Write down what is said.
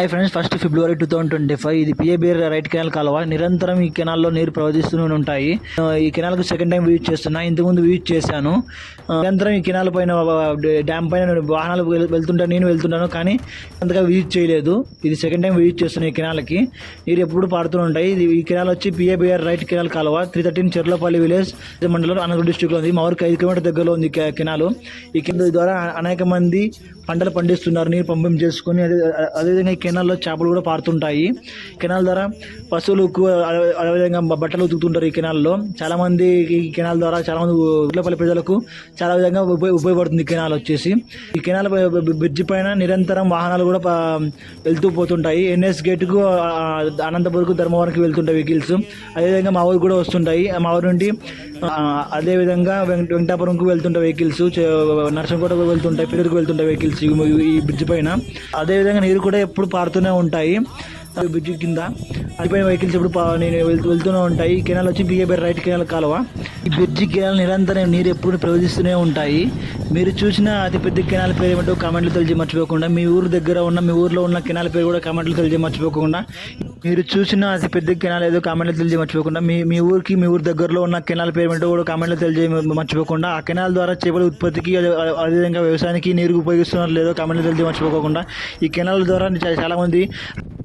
Hi friends first February two thousand twenty five ఇది PABR right canal కాలువ. నిరంతరం ఈ కెనాల్లో నీరు ప్రవహిస్తూనే ఉంటాయి. ఈ కెనాల్కి సెకండ్ టైం విజిట్ చేస్తున్నా. ఇంతకుముందు యూజ్ చేశాను. నిరంతరం ఈ కెనాల్ పైన డ్యామ్ పైన వాహనాలు వెళ్తుంటాను నేను వెళ్తుంటాను కానీ అంతగా విజిట్ చేయలేదు. ఇది సెకండ్ టైం విజిట్ చేస్తున్నాను ఈ కెనాల్కి నీరు ఎప్పుడు పారుతూనే ఉంటాయి. ఇది ఈ కెనాల్ వచ్చి పిఏబిఆర్ రైట్ కెనాల్ కాలువ త్రీ థర్టీన్ చెర్లపల్లి విలేజ్ మండలం అనంతపురం డిస్టిక్లో ఉంది. మా ఊరికి ఐదు కిలోమీటర్ దగ్గరలో ఉంది కెనాల్ ఈ కెనాల్ ద్వారా అనేక మంది పంటలు పండిస్తున్నారు నీరు పంపిణీ చేసుకొని అదే అదేవిధంగా ఈ కెనాల్లో చేపలు కూడా పారుతుంటాయి. కెనాల్ ద్వారా పశువులు అదే- అదేవిధంగా బట్టలు ఉతుకుతుంటారు ఈ కెనాల్లో. చాలామంది ఈ కెనాల్ ద్వారా చాలామంది ప్రజలకు చాలా విధంగా ఉపయోగ ఉపయోగపడుతుంది ఈ కెనాల్ వచ్చేసి. ఈ కెనాల్ పై- బ్రిడ్జి పైన నిరంతరం వాహనాలు కూడా వెళ్తూ పోతుంటాయి. ఎన్ఎస్ గేట్కు ఆ, అనంతపురంకు ధర్మవరంకి వెళ్తుంటాయి వెహికల్స్. అదేవిధంగా మా ఊరికి కూడా వస్తుంటాయి. మా ఊరి నుండి అదేవిధంగా వెంక వెంకటాపురంకు వెళ్తుంటాయి వెహికల్స్ నర్సంకోటకు వెళ్తుంటాయి పిల్లలకు వెళ్తుంటాయి వెహికల్స్ ఈ బ్రిడ్జ్ పైన. అదేవిధంగా నీరు కూడా ఎప్పుడు పారుతూనే ఉంటాయి. బ్రిడ్జ్ కింద. అదిపైన వెహికల్స్ ఎప్పుడు నేను వెళ్తూ వెళ్తూనే ఉంటాయి. ఈ కెనాల్ వచ్చి బిఏబిఆర్ రైట్ కెనాల్ కాలువ. ఈ బ్రిడ్జ్ కెనాల్ నిరంతరం నీరు ఎప్పుడు ప్రవహిస్తూనే ఉంటాయి. మీరు చూసిన అతిపెద్ద కెనాల్ పేరు ఏమిటో కామెంట్లు తెలిసి మర్చిపోకుండా మీ ఊరు దగ్గర ఉన్న మీ ఊర్లో ఉన్న కెనాల్ పేరు కూడా కామెంట్లు తెలిసి మర్చిపోకుండా మీరు చూసిన అతి పెద్ద కెనాల్ ఏదో కామెంట్లో తెలిసి మర్చిపోకుండా మీ మీ ఊరికి మీ ఊరు దగ్గరలో ఉన్న కెనాల్ పేరు ఏంటో కూడా కామెంట్లో తెలిసి మర్చిపోకుండా ఆ కెనాల్ ద్వారా చేపల ఉత్పత్తికి అదే- అదేవిధంగా వ్యవసాయానికి నీరు ఉపయోగిస్తున్నారు లేదో కామెంట్లో తెలిసి మర్చిపోకుండా ఈ కెనాల్ ద్వారా చాలామంది చాలా